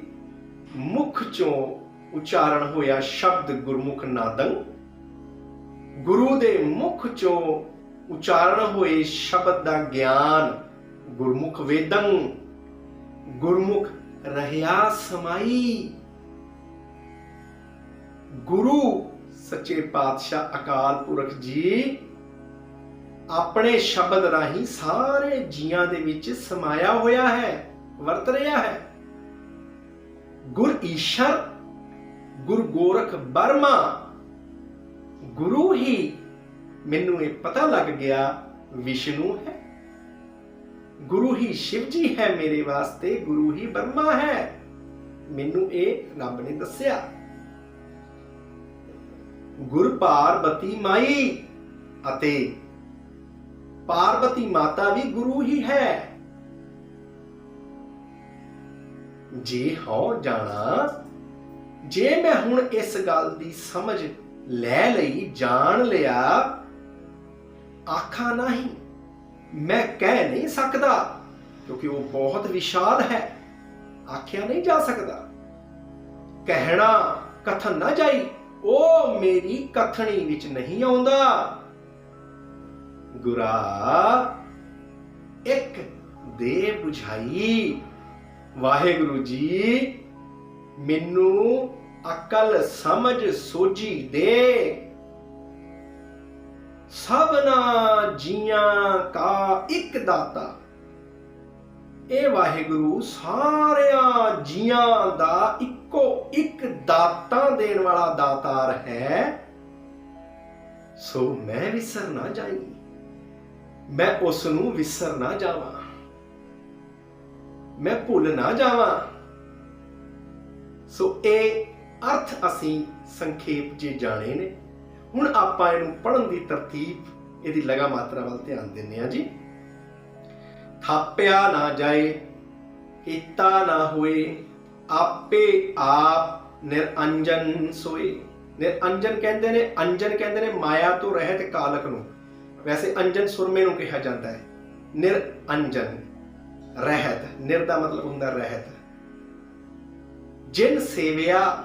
ਮੁਖ ਚੋਂ ਉਚਾਰਨ ਹੋਇਆ ਸ਼ਬਦ ਗੁਰਮੁਖ ਨਾਦੰਗ। ਗੁਰੂ ਦੇ ਮੁਖ ਚੋਂ ਉਚਾਰਨ ਹੋਏ ਸ਼ਬਦ ਦਾ ਗਿਆਨ, ਗੁਰਮੁਖ ਵੇਦੰ, ਗੁਰਮੁਖ ਰਹਿਆ ਸਮਾਈ। ਗੁਰੂ ਸੱਚੇ ਪਾਤਸ਼ਾਹ ਅਕਾਲ ਪੁਰਖ ਜੀ ਆਪਣੇ ਸ਼ਬਦ ਰਾਹੀਂ ਸਾਰੇ ਜੀਆਂ ਦੇ ਵਿੱਚ ਸਮਾਇਆ ਹੋਇਆ ਹੈ, ਵਰਤ ਰਿਹਾ ਹੈ। ਗੁਰ ਈਸ਼ਰ, ਗੁਰ ਗੋਰਖ ਬਰਮਾ ਗੁਰੂ ਹੀ ਮੈਨੂੰ ਇਹ ਪਤਾ ਲੱਗ ਗਿਆ ਵਿਸ਼ਨੂੰ ਹੈ। ਗੁਰੂ ਹੀ ਸ਼ਿਵ ਜੀ ਹੈ ਮੇਰੇ ਵਾਸਤੇ, ਗੁਰੂ ਹੀ ਬ੍ਰਹਮਾ ਹੈ। ਮੈਨੂੰ ਇਹ ਰੱਬ ਨੇ ਦੱਸਿਆ। ਗੁਰ ਪਾਰਬਤੀ ਮਾਈ ਅਤੇ ਪਾਰਬਤੀ ਮਾਤਾ ਵੀ ਗੁਰੂ ਹੀ ਹੈ। ਜੇ ਹੋ ਜਾਣਾ, ਜੇ ਮੈਂ ਹੁਣ ਇਸ ਗੱਲ ਦੀ ਸਮਝ ਲੈ ਲਈ, ਜਾਣ ਲਿਆ। ਆਖਾ ਨਹੀਂ, ਮੈਂ ਕਹਿ ਨਹੀਂ ਸਕਦਾ, ਕਿਉਂਕਿ ਉਹ ਬਹੁਤ ਵਿਸ਼ਾਲ ਹੈ। ਆਖਿਆ ਨਹੀਂ ਜਾ ਸਕਦਾ। ਕਹਿਣਾ ਕਥਨ ਨਾ ਜਾਈ, ਉਹ ਮੇਰੀ ਕਥਣੀ ਵਿੱਚ ਨਹੀਂ ਆਉਂਦਾ। ਗੁਰਾ, ਇੱਕ ਦੇ 부ਝਾਈ ਵਾਹਿਗੁਰੂ ਜੀ, ਮੈਨੂੰ ਅਕਲ ਸਮਝ ਸੋਝੀ ਦੇ ਸਭਨਾ ਜੀਆਂ ਕਾ ਇੱਕ ਦਾਤਾ। ਇਹ ਵਾਹਿਗੁਰੂ ਸਾਰਿਆਂ ਜੀਆਂ ਦਾ ਇੱਕੋ ਇੱਕ ਦਾਤਾਂ ਦੇਣ ਵਾਲਾ ਦਾਤਾਰ ਹੈ। ਸੋ ਮੈਂ ਵਿਸਰ ਨਾ ਜਾਈ। ਮੈਂ ਉਸ ਨੂੰ ਵਿਸਰ ਨਾ ਜਾਵਾਂ। ਮੈਂ ਭੁੱਲ ਨਾ ਜਾਵਾਂ। ਸੋ ਇਹ ਅਰਥ ਅਸੀਂ ਸੰਖੇਪ ਜੇ ਜਾਣੇ ਨੇ, ਹੁਣ ਆਪਾਂ ਇਹਨੂੰ ਪੜਨ ਦੀ ਤਰਤੀਬ ਇਹਦੀ ਲਗਾ ਮਾਤਰਾ ਵੱਲ ਧਿਆਨ ਦਿੰਦੇ ਹਾਂ ਜੀ। ਥਾਪਿਆ ਨਾ ਜਾਏ, ਕੀਤਾ ਨਾ ਹੋਏ, ਆਪੇ ਆਪ ਨਿਰੰਜਨ ਸੋਏ। ਨਿਰੰਜਨ ਕਹਿੰਦੇ ਨੇ, ਅੰਜਨ ਕਹਿੰਦੇ ਨੇ, ਮਾਇਆ ਤੋਂ ਰਹਿਤ ਕਾਲਕ ਨੂੰ। ਵੈਸੇ ਅੰਜਨ ਸੁਰਮੇ ਨੂੰ ਕਿਹਾ ਜਾਂਦਾ ਹੈ। ਨਿਰੰਜਨ ਰਹਿਤ। ਨਿਰ ਦਾ ਮਤਲਬ ਹੁੰਦਾ ਰਹਿਤ। ਜਿਨ ਸੇਵਿਆ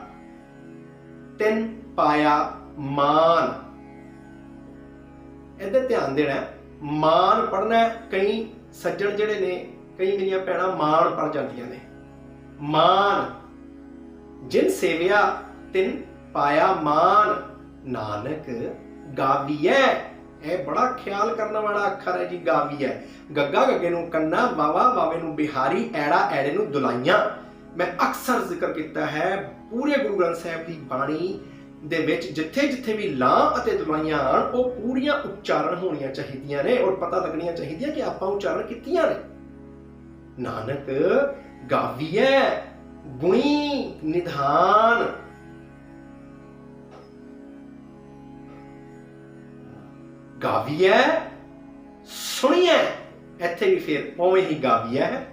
ਤਿੰਨ ਪਾਇਆ ਮਾਨ। ਇਹਦੇ ਧਿਆਨ ਦੇਣਾ ਮਾਨ ਪੜਨਾ ਕਈ ਸੱਜਣ ਜਿਹੜੇ ਨੇ, ਕਈ ਮੇਰੀਆਂ ਭੈਣਾਂ ਮਾਨ ਪੜ ਜਾਂਦੀਆਂ ਨੇ। ਮਾਨ, ਜਿਨ ਸੇਵਿਆ ਤਿਨ ਪਾਇਆ ਮਾਨ, ਨਾਨਕ ਗਾਵੀਐ ਇਹ ਬੜਾ ਖਿਆਲ ਕਰਨ ਵਾਲਾ ਅੱਖਰ ਹੈ ਜੀ ਗਾਵੀਐ ਗੱਗਾ ਗੱਗੇ ਨੂੰ ਕੰਨਾ ਵਾਵਾ ਵਾਵੇ ਨੂੰ ਬਿਹਾਰੀ, ਐੜਾ ਐੜੇ ਨੂੰ ਦੁਲਾਈਆਂ। ਮੈਂ ਅਕਸਰ ਜ਼ਿਕਰ ਕੀਤਾ ਹੈ ਪੂਰੇ ਗੁਰੂ ਗ੍ਰੰਥ ਸਾਹਿਬ ਦੀ ਬਾਣੀ ਦੇ ਵਿੱਚ ਜਿੱਥੇ ਜਿੱਥੇ ਵੀ ਲਾਂ ਅਤੇ ਦਵਾਈਆਂ ਆਣ, ਉਹ ਪੂਰੀਆਂ ਉਚਾਰਨ ਹੋਣੀਆਂ ਚਾਹੀਦੀਆਂ ਨੇ ਔਰ ਪਤਾ ਲੱਗਣੀਆਂ ਚਾਹੀਦੀਆਂ ਕਿ ਆਪਾਂ ਉਚਾਰਨ ਕੀਤੀਆਂ ਨੇ। ਨਾਨਕ, ਗਾਵੀਐ, ਗੁਣੀ, ਨਿਧਾਨ। ਗਾਵੀਐ, ਸੁਣੀਐ। ਇੱਥੇ ਵੀ ਫਿਰ ਉਵੇਂ ਹੀ ਗਾਵੀਐ ਹੈ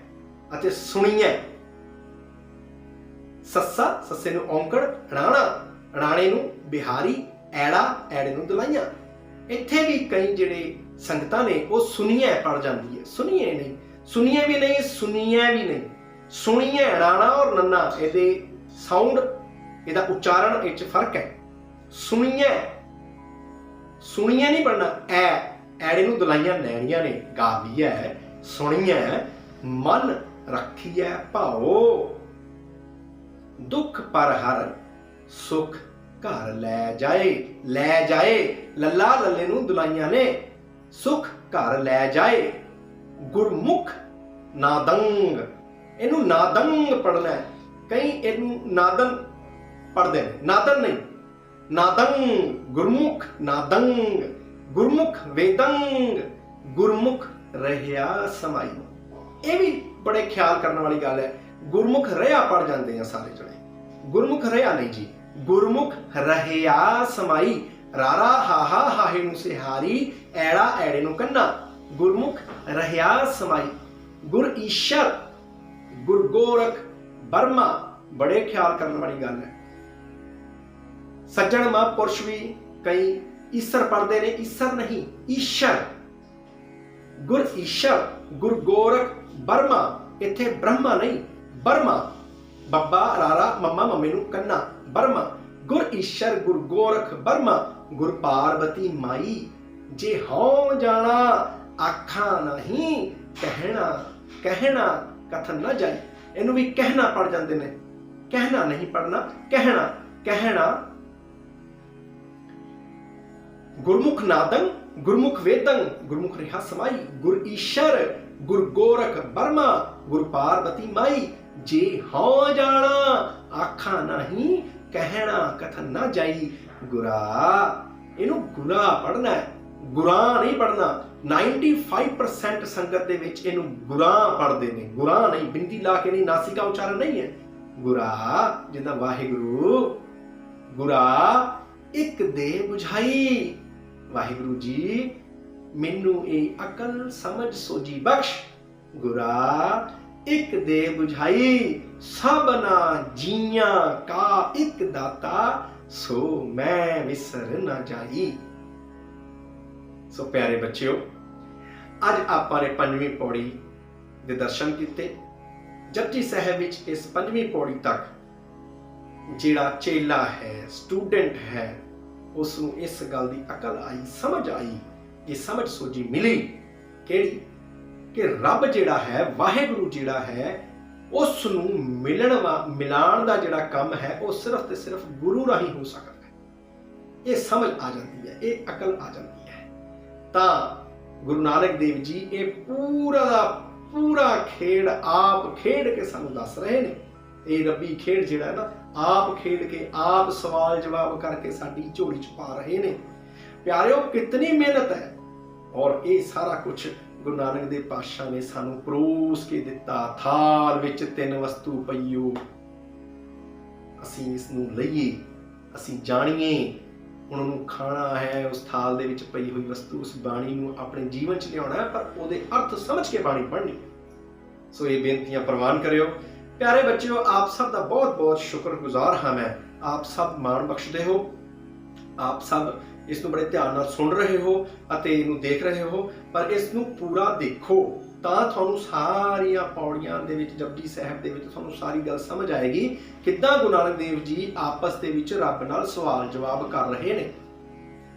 ਅਤੇ ਸੁਣੀਐ। ਸੱਸਾ, ਸੱਸੇ ਨੂੰ ਔਂਕੜ, ਰਾਣਾ। ਰਾਣੇ ਨੂੰ ਬਿਹਾਰੀ, ਐੜਾ, ਐੜੇ ਨੂੰ ਦੁਲਾਈਆਂ। ਇੱਥੇ ਵੀ ਕਈ ਜਿਹੜੇ ਸੰਗਤਾਂ ਨੇ, ਉਹ ਸੁਣੀਐ ਪੜ ਜਾਂਦੀ ਹੈ। ਸੁਣੀਐ ਨਹੀਂ। ਸੁਣੀਐ ਵੀ ਨਹੀਂ ਸੁਣੀਐ ਵੀ ਨਹੀਂ। ਸੁਣੀਐ ਰਾਣਾ ਔਰ ਨੰਨਾ, ਇਹਦੇ ਸਾਊਂਡ ਇਹਦਾ ਉਚਾਰਨ ਵਿੱਚ ਫ਼ਰਕ ਹੈ। ਸੁਣੀਐ ਸੁਣੀਐ ਨਹੀਂ ਪੜਨਾ। ਐ, ਐੜੇ ਨੂੰ ਦੁਲਾਈਆਂ ਲੈਣੀਆਂ ਨੇ ਗਾਵੀਐ ਸੁਣੀਐ, ਮਨ ਰੱਖੀਐ ਭਾਓ। ਦੁੱਖ ਪਰ ਹਰ, ਸੁਖ ਘਰ ਲੈ ਜਾਏ ਲੈ ਜਾਏ, ਲੱਲਾ ਲੱਲੇ ਨੂੰ ਦੁਲਾਈਆਂ ਨੇ, ਸੁਖ ਘਰ ਲੈ ਜਾਏ। ਗੁਰਮੁਖ ਨਾਦੰਗ, ਇਹਨੂੰ ਨਾਦੰਗ ਪੜਨਾ ਹੈ। ਕਈ ਇਹਨੂੰ ਨਾਦਨ ਪੜਦੇ ਨੇ ਨਾਦਨ ਨਹੀਂ ਨਾਦੰਗ ਗੁਰਮੁਖ ਨਾਦੰਗ, ਗੁਰਮੁਖ ਵੇਦੰਗ, ਗੁਰਮੁਖ ਰਹਿਆ ਸਮਾਈ। ਇਹ ਵੀ ਬੜੇ ਖਿਆਲ ਕਰਨ ਵਾਲੀ ਗੱਲ ਹੈ। ਗੁਰਮੁਖ ਰਹਿਆ ਪੜ ਜਾਂਦੇ ਆ ਸਾਰੇ ਜਣੇ। ਗੁਰਮੁਖ ਰਹਿਆ ਨਹੀਂ ਜੀ। ਗੁਰਮੁਖ ਰਹਿਆ ਸਮਾਈ। ਰਾਰਾ ਹਾਹਾ ਹਾਹੇ ਨੂੰ ਸਿਹਾਰੀ, ਐੜਾ ਐੜੇ ਨੂੰ ਕੰਨਾ। ਗੁਰਮੁਖ ਰਹਿਆ ਸਮਾਈ। ਗੁਰ ਈਸ਼ਰ, ਗੁਰ ਗੋਰਖ, ਬਰਮਾ, ਬੜੇ ਖਿਆਲ ਕਰਨ ਵਾਲੀ ਗੱਲ ਹੈ। ਸੱਜਣ ਮਹਾਂਪੁਰਸ਼ ਵੀ ਕਈ ਈਸ਼ਰ ਪੜਦੇ ਨੇ, ਈਸ਼ਰ ਨਹੀਂ, ਈਸ਼ਰ। ਗੁਰ ਈਸ਼ਰ, ਗੁਰ ਗੋਰਖ, ਬਰਮਾ, ਇੱਥੇ ਬ੍ਰਹਮਾ ਨਹੀਂ। ਬਰਮਾ ਬੱਬਾ ਰਾਰਾ ਮੰਮਾ ਮੰਮੀ ਨੂੰ ਕੰਨਾ ਬਰਮਾ ਗੁਰ ਈਸ਼ਰ ਗੁਰ ਗੋਰਖ ਬਰਮਾ ਗੁਰ ਪਾਰਵਤੀ ਮਾਈ ਜੇ ਹਉ ਜਾਣਾ ਆਖਾਂ ਨਹੀਂ ਕਹਿਣਾ ਕਹਿਣਾ ਕਥਨ ਨਾ ਜਾਈ ਇਹਨੂੰ ਵੀ ਕਹਿਣਾ ਪੜ ਜਾਂਦੇ ਨੇ ਕਹਿਣਾ ਨਹੀਂ ਪੜਨਾ ਕਹਿਣਾ ਕਹਿਣਾ ਗੁਰਮੁਖ ਨਾਦੰ ਗੁਰਮੁਖ ਵੇਦੰ ਗੁਰਮੁਖ ਰਿਹਾ ਸਮਾਈ ਗੁਰ ਈਸ਼ਰ ਗੁਰ ਗੋਰਖ ਬਰਮਾ ਗੁਰ ਪਾਰਵਤੀ ਮਾਈ, ਜੇ ਹਾਂ ਜਾਣਾ, ਆਖਾਂ ਨਹੀਂ, ਕਹਿਣਾ ਕਥਨ ਨਾ ਜਾਈ। ਗੁਰਾ, ਇਹਨੂੰ ਗੁਰਾ ਪੜਨਾ ਹੈ। ਗੁਰਾ ਨਹੀਂ ਪੜਨਾ 95% ਸੰਗਤ ਦੇ ਵਿੱਚ ਇਹਨੂੰ ਗੁਰਾ ਪੜਦੇ ਨੇ। ਗੁਰਾ ਨਹੀਂ, ਬਿੰਦੀ ਲਾ ਕੇ ਨਹੀਂ, ਨਾਸਿਕਾ ਉਚਾਰਨ ਨਹੀਂ ਹੈ। ਗੁਰਾ, ਜਿੱਦਾਂ ਵਾਹਿਗੁਰੂ, ਗੁਰਾ, ਇੱਕ ਦੇ ਬੁਝਾਈ। ਵਾਹਿਗੁਰੂ ਜੀ ਮੈਨੂੰ ਇਹ ਅਕਲ ਸਮਝ ਸੋਜੀ ਬਖਸ਼। ਗੁਰਾ, ਇੱਕ ਦੇ 부ਝਾਈ ਸਭਨਾ ਜੀਆਂ ਕਾ ਇੱਕ ਦਾਤਾ, ਸੋ ਮੈਂ ਵਿਸਰ ਨਾ ਜਾਈ। ਸੋ ਪਿਆਰੇ ਬੱਚਿਓ, ਅੱਜ ਆਪਾਂ ਨੇ ਪੰਜਵੀਂ ਪੌੜੀ ਦੇ ਦਰਸ਼ਨ ਕੀਤੇ। ਜਪਜੀ ਸਾਹਿਬ ਵਿੱਚ ਇਸ ਪੰਜਵੀਂ ਪੌੜੀ ਤੱਕ ਜਿਹੜਾ ਚੇਲਾ ਹੈ, ਸਟੂਡੈਂਟ ਹੈ ਉਸ ਨੂੰ ਇਸ ਗੱਲ ਦੀ ਅਕਲ ਆਈ, ਸਮਝ ਆਈ। ਇਹ ਸਮਝ ਸੋਝੀ ਮਿਲੀ ਕਿਹੜੀ? ਕਿ ਰੱਬ ਜਿਹੜਾ ਹੈ, ਵਾਹਿਗੁਰੂ ਜਿਹੜਾ ਹੈ ਉਸ ਨੂੰ ਮਿਲਣ ਵਾ, ਮਿਲਾਣ ਦਾ ਜਿਹੜਾ ਕੰਮ ਹੈ, ਉਹ ਸਿਰਫ ਤੇ ਸਿਰਫ ਗੁਰੂ ਰਾਹੀਂ ਹੋ ਸਕਦਾ ਹੈ। ਇਹ ਸਮਝ ਆ ਜਾਂਦੀ ਹੈ, ਇਹ ਅਕਲ ਆ ਜਾਂਦੀ ਹੈ। ਤਾਂ ਗੁਰੂ ਨਾਨਕ ਦੇਵ ਜੀ ਇਹ ਪੂਰਾ ਦਾ ਪੂਰਾ ਖੇਡ ਆਪ ਖੇਡ ਕੇ ਸਾਨੂੰ ਦੱਸ ਰਹੇ ਨੇ। ਇਹ ਰੱਬੀ ਖੇਡ ਜਿਹੜਾ ਹੈ ਨਾ, ਆਪ ਖੇਡ ਕੇ, ਆਪ ਸਵਾਲ ਜਵਾਬ ਕਰਕੇ ਸਾਡੀ ਝੋਲੀ ਚ ਪਾ ਰਹੇ ਨੇ। ਪਿਆਰਿਓ, ਕਿਤਨੀ ਮਿਹਨਤ ਹੈ। ਔਰ ਇਹ ਸਾਰਾ ਕੁਝ ਗੁਰੂ ਨਾਨਕ ਦੇਵ ਪਾਤਸ਼ਾਹ ਨੇ ਸਾਨੂੰ ਪਰੋਸ ਕੇ ਦਿੱਤਾ। ਥਾਲ ਵਿੱਚ ਤਿੰਨ ਵਸਤੂ ਪਈਓ। ਅਸੀਂ ਇਸ ਨੂੰ ਲਈਏ, ਅਸੀਂ ਜਾਣੀਏ। ਉਹਨਾਂ ਨੂੰ ਖਾਣਾ ਹੈ, ਉਸ ਥਾਲ ਦੇ ਵਿੱਚ ਪਈ ਹੋਈ ਵਸਤੂ, ਉਸ ਬਾਣੀ ਨੂੰ ਆਪਣੇ ਜੀਵਨ 'ਚ ਲਿਆਉਣਾ ਹੈ, ਪਰ ਉਹਦੇ ਅਰਥ ਸਮਝ ਕੇ ਬਾਣੀ ਪੜ੍ਹਨੀ। ਸੋ ਇਹ ਬੇਨਤੀਆਂ ਪ੍ਰਵਾਨ ਕਰਿਓ। ਪਿਆਰੇ ਬੱਚਿਓ, ਆਪ ਸਭ ਦਾ ਬਹੁਤ ਬਹੁਤ ਸ਼ੁਕਰਗੁਜ਼ਾਰ ਹਾਂ ਮੈਂ। ਆਪ ਸਭ ਮਾਣ ਬਖਸ਼ਦੇ ਹੋ। ਆਪ ਸਭ ਇਸ ਨੂੰ ਬੜੇ ਧਿਆਨ ਨਾਲ ਸੁਣ ਰਹੇ ਹੋ ਅਤੇ ਇਹਨੂੰ ਦੇਖ ਰਹੇ ਹੋ, ਪਰ ਇਸ ਨੂੰ ਪੂਰਾ ਦੇਖੋ ਤਾਂ ਤੁਹਾਨੂੰ ਸਾਰੀਆਂ ਪੌੜੀਆਂ ਦੇ ਵਿੱਚ, ਜਪਜੀ ਸਾਹਿਬ ਦੇ ਵਿੱਚ ਤੁਹਾਨੂੰ ਸਾਰੀ ਗੱਲ ਸਮਝ ਆਏਗੀ ਕਿੱਦਾਂ ਗੁਰੂ ਨਾਨਕ ਦੇਵ ਜੀ ਆਪਸ ਦੇ ਵਿੱਚ ਰੱਬ ਨਾਲ ਸਵਾਲ ਜਵਾਬ ਕਰ ਰਹੇ ਨੇ।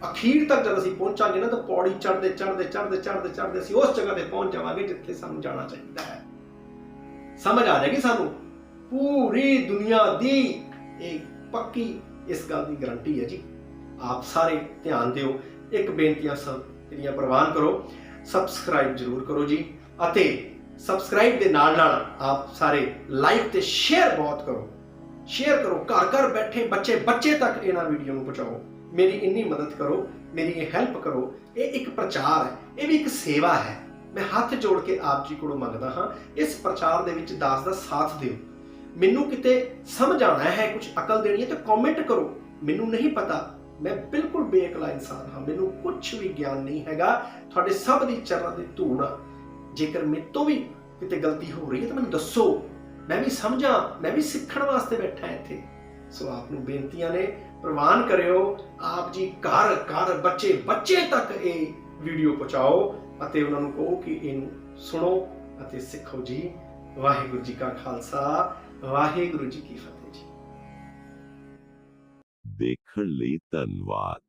ਅਖੀਰ ਤੱਕ ਜਦ ਅਸੀਂ ਪਹੁੰਚਾਂਗੇ ਨਾ ਤਾਂ ਪੌੜੀ ਚੜ੍ਹਦੇ ਚੜ੍ਹਦੇ ਚੜ੍ਹਦੇ ਚੜ੍ਹਦੇ ਚੜ੍ਹਦੇ ਅਸੀਂ ਉਸ ਜਗ੍ਹਾ ਤੇ ਪਹੁੰਚ ਜਾਵਾਂਗੇ ਜਿੱਥੇ ਸਾਨੂੰ ਜਾਣਾ ਚਾਹੀਦਾ ਹੈ। ਸਮਝ ਆ ਜਾਏਗੀ ਸਾਨੂੰ? ਪੂਰੀ ਦੁਨੀਆ ਦੀ ਇੱਕ ਪੱਕੀ ਇਸ ਗੱਲ ਦੀ ਗਾਰੰਟੀ ਹੈ ਜੀ। ਆਪ ਸਾਰੇ ਧਿਆਨ ਦਿਓ। ਇੱਕ ਬੇਨਤੀਆਂ ਸਭ ਜਿਹੜੀਆਂ ਪ੍ਰਵਾਨ ਕਰੋ। ਸਬਸਕ੍ਰਾਈਬ ਜ਼ਰੂਰ ਕਰੋ ਜੀ। ਅਤੇ ਸਬਸਕ੍ਰਾਈਬ ਦੇ ਨਾਲ ਨਾਲ ਆਪ ਸਾਰੇ ਲਾਈਕ ਤੇ ਸ਼ੇਅਰ ਬਹੁਤ ਕਰੋ। ਸ਼ੇਅਰ ਕਰੋ। ਘਰ ਘਰ ਬੈਠੇ ਬੱਚੇ ਬੱਚੇ ਤੱਕ ਇਹਨਾਂ ਵੀਡੀਓ ਨੂੰ ਪਹੁੰਚਾਓ। ਮੇਰੀ ਇੰਨੀ ਮਦਦ ਕਰੋ, ਮੇਰੀ ਇਹ ਹੈਲਪ ਕਰੋ। ਇਹ ਇੱਕ ਪ੍ਰਚਾਰ ਹੈ। ਇਹ ਵੀ ਇੱਕ ਸੇਵਾ ਹੈ। ਮੈਂ ਹੱਥ ਜੋੜ ਕੇ ਆਪ ਜੀ ਕੋਲੋਂ ਮੰਗਦਾ ਹਾਂ, ਇਸ ਪ੍ਰਚਾਰ ਦੇ ਵਿੱਚ ਦਾਸ ਦਾ ਸਾਥ ਦਿਓ। ਮੈਨੂੰ ਕਿਤੇ ਸਮਝ ਆਉਣਾ ਹੈ ਕੁਝ ਅਕਲ ਦੇਣੀ ਹੈ ਤਾਂ ਕਮੈਂਟ ਕਰੋ। ਮੈਨੂੰ ਨਹੀਂ ਪਤਾ ਮੈਂ ਬਿਲਕੁਲ ਬੇਅਕਲਾ ਇਨਸਾਨ ਹਾਂ, ਮੈਨੂੰ ਕੁਝ ਵੀ ਗਿਆਨ ਨਹੀਂ ਹੈਗਾ, ਤੁਹਾਡੇ ਸਭ ਦੀ ਚਰਨਾਂ ਦੀ ਧੂੜ ਜੇਕਰ ਮੇਰੇ ਵੀ ਕਿਤੇ ਗਲਤੀ ਹੋ ਰਹੀ ਹੈ ਤਾਂ ਮੈਨੂੰ ਦੱਸੋ, ਮੈਂ ਵੀ ਸਮਝਾਂ, ਮੈਂ ਵੀ ਸਿੱਖਣ ਵਾਸਤੇ ਬੈਠਾ ਇੱਥੇ। ਸੋ ਆਪ ਨੂੰ ਬੇਨਤੀਆਂ ਨੇ, ਪ੍ਰਵਾਨ ਕਰਿਓ, ਆਪ ਜੀ ਘਰ ਘਰ ਬੱਚੇ ਬੱਚੇ ਤੱਕ ਇਹ ਵੀਡੀਓ ਪਹੁੰਚਾਓ ਅਤੇ ਉਹਨਾਂ ਨੂੰ ਕਹੋ ਕਿ ਇਹਨੂੰ ਸੁਣੋ ਅਤੇ ਸਿੱਖੋ ਜੀ। ਵਾਹਿਗੁਰੂ ਜੀ ਕਾ ਖਾਲਸਾ, ਵਾਹਿਗੁਰੂ ਜੀ ਕੀ ਫਤਿਹ। ਦੇਖਣ ਲਈ ਧੰਨਵਾਦ